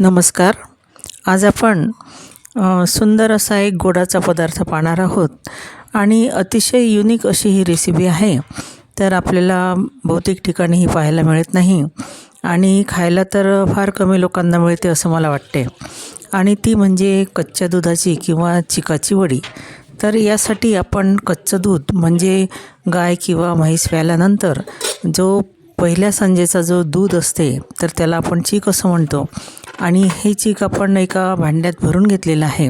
नमस्कार. आज आपण सुंदर असा एक गोडाचा पदार्थ पाहणार आहोत. आणि अतिशय युनिक अशी ही रेसिपी आहे. तर आपल्याला बहुतेक ठिकाणी ही पाहायला मिळत नाही. आणि खायला तर फार कमी लोकांना मिळते असं मला वाटते. आणि ती म्हणजे कच्च्या दुधाची किंवा चिकाची वडी. तर यासाठी आपण कच्चं दूध म्हणजे गाय किंवा म्हैस प्यायल्यानंतर जो पहिल्या सांजेचा जो दूध असते तर त्याला आपण चीक असं म्हणतो. आणि हे चीक आपण एका भांड्यात भरून घेतलेलं आहे.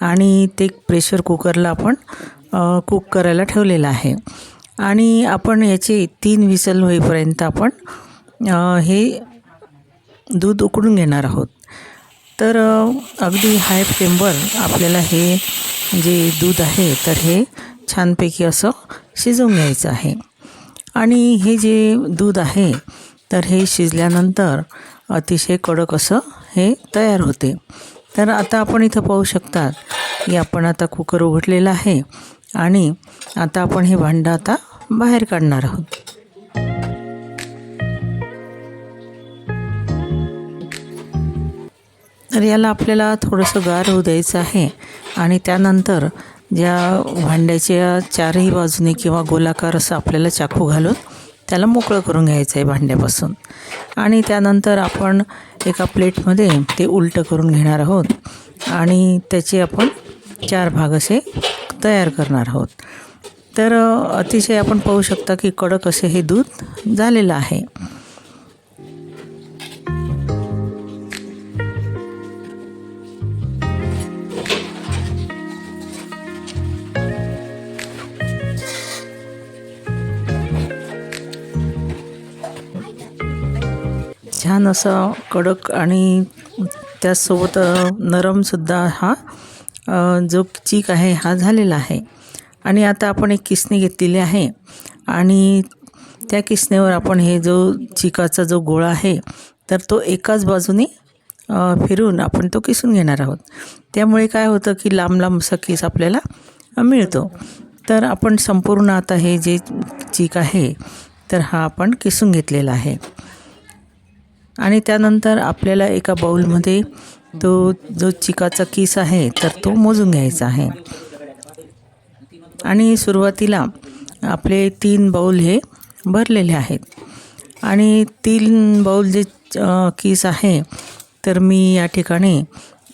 आणि ते प्रेशर कुकरला आपण कुक करायला ठेवलेलं आहे. आणि आपण याचे तीन विसल होईपर्यंत आपण हे दूध उकडून घेणार आहोत. तर अगदी हाय फ्लेमवर आपल्याला हे जे दूध आहे तर हे छानपैकी असं शिजवून घ्यायचं आहे. आणि हे जे दूध आहे तर हे शिजल्यानंतर अतिशय कडक असं हे तयार होते. तर आता आपण इथं पाहू शकतात की आपण आता कुकर उघडलेला आहे आणि आता आपण हे भांडं आता बाहेर काढणार आहोत. तर याला आपल्याला थोडंसं गार होऊ द्यायचं आहे आणि त्यानंतर ज्या भांड्याच्या चारही बाजूने किंवा गोलाकार असं आपल्याला चाकू घालून त्याला मोकळं करून घ्यायचं आहे भांड्यापासून. आणि त्यानंतर आपण एका प्लेटमध्ये ते उलटं करून घेणार आहोत. आणि त्याचे आपण चार भाग असे तयार करणार आहोत. तर अतिशय आपण पाहू शकता की कडक असे हे दूध झालेलं आहे. छान असा कडक आणि त्याचसोबत नरमसुद्धा हा जो चीक आहे हा झालेला आहे. आणि आता आपण एक किसणी घेतलेली आहे आणि त्या किसणीवर आपण हे जो चिकाचा जो गोळा आहे तर तो एकाच बाजूने फिरून आपण तो किसून घेणार आहोत. त्यामुळे काय होतं की लांब लांब असा किस आपल्याला मिळतो. तर आपण संपूर्ण आता हे जे चीक आहे तर हा आपण किसून घेतलेला आहे. आणि त्यानंतर आपल्याला एका बाऊलमध्ये तो जो चिकाचा किस आहे तर तो मोजून घ्यायचा आहे. आणि सुरुवातीला आपले तीन बाऊल हे भरलेले आहेत. आणि तीन बाऊल जे किस आहे तर मी या ठिकाणी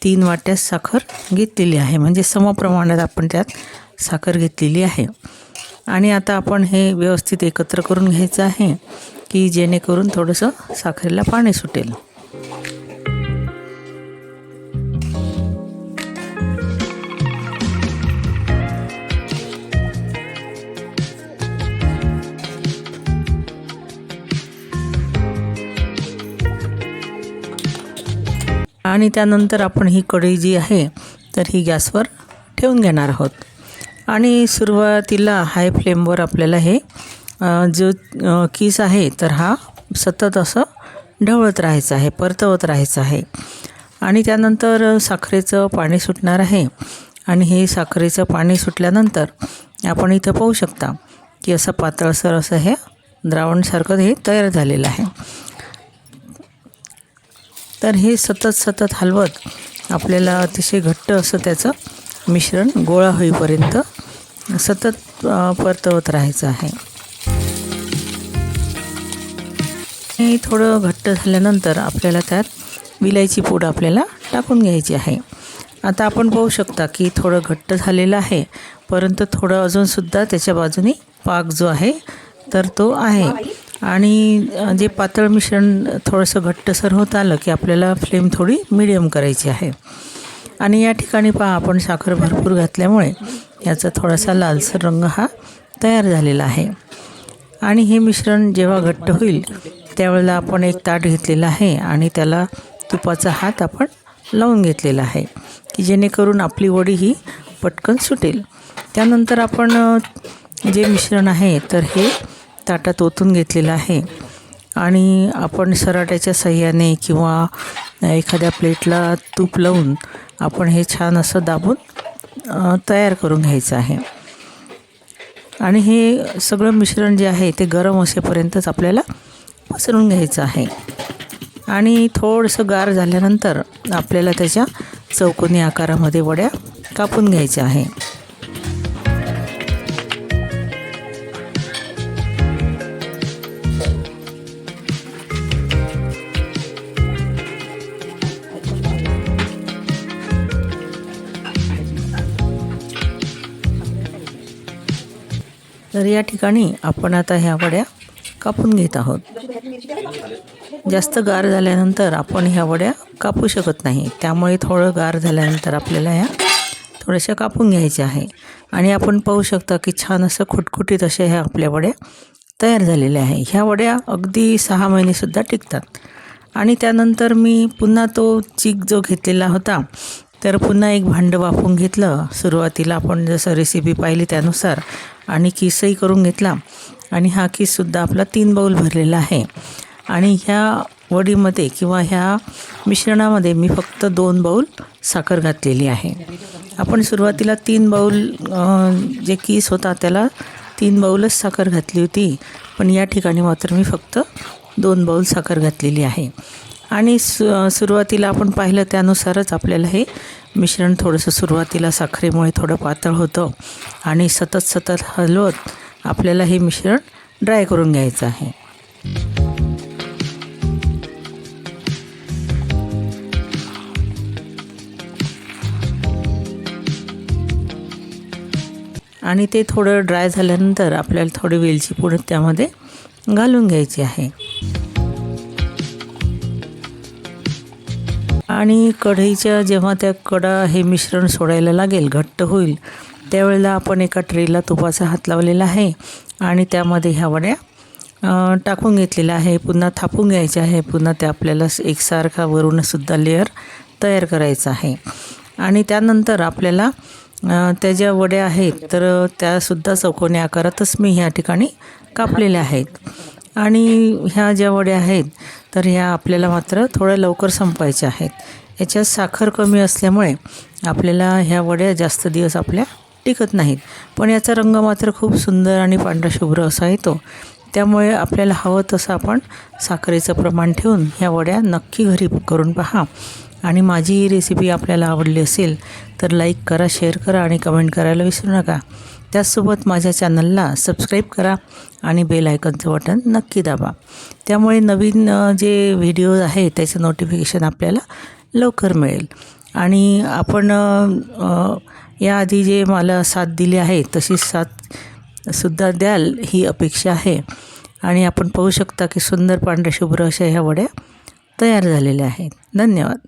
तीन वाट्यात साखर घेतलेली आहे. म्हणजे समप्रमाणात आपण त्यात साखर घेतलेली आहे. आणि आता आपण हे व्यवस्थित एकत्र करून घ्यायचं आहे की जेणेकरून थोडंसं साखरेला पाणी सुटेल. आणि त्यानंतर आपण ही कढई जी आहे तर ही गॅसवर ठेवून घेणार आहोत. आणि सुरुवातीला हाय फ्लेमवर आपल्याला हे जो किस आहे तर हा सतत असं ढवळत राहायचं आहे परतवत राहायचं आहे. आणि त्यानंतर साखरेचं पाणी सुटणार आहे. आणि हे साखरेचं पाणी सुटल्यानंतर आपण इथं पाहू शकता की असं पातळसर असं हे द्रावणसारखं हे तयार झालेलं आहे. तर हे सतत सतत हलवत आपल्याला अतिशय घट्ट असं त्याचं मिश्रण गोळा होईपर्यंत सतत परतवत राहायचं आहे. हे थोडं घट्ट झाल्यानंतर आपल्याला त्यात विलायची पूड आपल्याला टाकून घ्यायची आहे. आता आपण पाहू शकता की थोडं घट्ट झालेलं आहे परंतु थोडं अजूनसुद्धा त्याच्या बाजूने पाक जो आहे तर तो आहे. आणि जे पातळ मिश्रण थोडंसं घट्टसर होत आलं की आपल्याला फ्लेम थोडी मिडियम करायची आहे. आणि या ठिकाणी पहा आपण साखर भरपूर घातल्यामुळे याचा थोडासा लालसर रंग हा तयार झालेला आहे. आणि हे मिश्रण जेव्हा घट्ट होईल त्यावेळेला आपण एक ताट घेतलेला आहे आणि त्याला तुपाचा हात आपण लावून घेतलेला आहे की जेणेकरून आपली वडी ही पटकन सुटेल. त्यानंतर आपण जे मिश्रण आहे तर हे ताटात ओतून घेतलेलं आहे. आणि आपण सराट्याच्या सहाय्याने किंवा एखाद्या प्लेटला तूप लावून आपण हे छान असं दाबून तयार करून घ्यायचं आहे. आणि हे सगळं मिश्रण जे आहे ते गरम असेपर्यंतच आपल्याला पसरून घ्यायचं आहे. आणि थोडंसं गार झाल्यानंतर आपल्याला त्याच्या चौकोनी आकारामध्ये वड्या कापून घ्यायच्या आहे. तर या ठिकाणी आपण आता ह्या वड्या कापून घेत आहोत. जास्त गार झाल्यानंतर आपण ह्या वड्या कापू शकत नाही. त्यामुळे थोडं गार झाल्यानंतर आपल्याला ह्या थोड्याशा कापून घ्यायच्या आहे. आणि आपण पाहू शकता की छान असं खुटखुटीत अशा ह्या आपल्या वड्या तयार झालेल्या आहे. ह्या वड्या अगदी सहा महिनेसुद्धा टिकतात. आणि त्यानंतर मी पुन्हा तो चीक जो घेतलेला होता तर पुन्हा एक भांडं वाफून घेतलं. सुरुवातीला आपण जसं रेसिपी पाहिली त्यानुसार आणि किसही करून घेतला. आणि हा किससुद्धा आपला तीन बाऊल भरलेला आहे. आणि ह्या वडीमध्ये किंवा ह्या मिश्रणामध्ये मी फक्त दोन बाऊल साखर घातलेली आहे. आपण सुरुवातीला तीन बाऊल जे किस होता त्याला तीन बाऊलच साखर घातली होती. पण या ठिकाणी मात्र मी फक्त दोन बाऊल साखर घातलेली आहे. आणि सु सुरुवातीला आपण पाहिलं त्यानुसारच आपल्याला हे मिश्रण थोडंसं सुरुवातीला साखरेमुळे थोडं पातळ होतं आणि सतत सतत हलवत आपल्याला हे मिश्रण ड्राय करून घ्यायचं आहे. आणि ते थोडं ड्राय झाल्यानंतर आपल्याला थोडी वेलची पूड त्यामध्ये घालून घ्यायची आहे. आणि कढईच्या जेव्हा त्या कडा हे मिश्रण सोडायला लागेल घट्ट होईल त्यावेळेला आपण एका ट्रेला तुपाचा हात लावलेला आहे आणि त्यामध्ये ह्या वड्या टाकून घेतलेल्या आहे. पुन्हा थापून घ्यायच्या आहे. पुन्हा त्या आपल्याला एकसारखा वरूनसुद्धा लेअर तयार करायचा आहे. आणि त्यानंतर आपल्याला त्या ज्या वड्या आहेत तर त्यासुद्धा चौकोनी आकारातच मी ह्या ठिकाणी कापलेल्या आहेत. आणि ह्या ज्या वड्या आहेत तर ह्या आपल्याला मात्र थोड्या लवकर संपायच्या आहेत. याच्यात साखर कमी असल्यामुळे आपल्याला ह्या वड्या जास्त दिवस आपल्या टिकत नाहीत. पण याचा रंग मात्र खूप सुंदर आणि पांढरा शुभ्र असा येतो. त्यामुळे आपल्याला हवं तसं आपण साखरेचं प्रमाण ठेवून ह्या वड्या नक्की घरी करून पहा. आणि माझी ही रेसिपी आपल्याला आवडली असेल तर लाईक करा शेअर करा आणि कमेंट करायला विसरू नका. त्याचसोबत माझ्या चॅनलला सबस्क्राईब करा आणि बेल आयकनचं बटन नक्की दाबा. त्यामुळे नवीन जे व्हिडिओ आहे त्याचं नोटिफिकेशन आपल्याला लवकर मिळेल. आणि आपण याआधी जे मला साथ दिली आहे तशी साथ सुद्धा द्याल ही अपेक्षा आहे. आणि आपण पाहू शकता की सुंदर पांढऱ्या शुभ्र अशा ह्या वड्या तयार झालेल्या आहेत. धन्यवाद.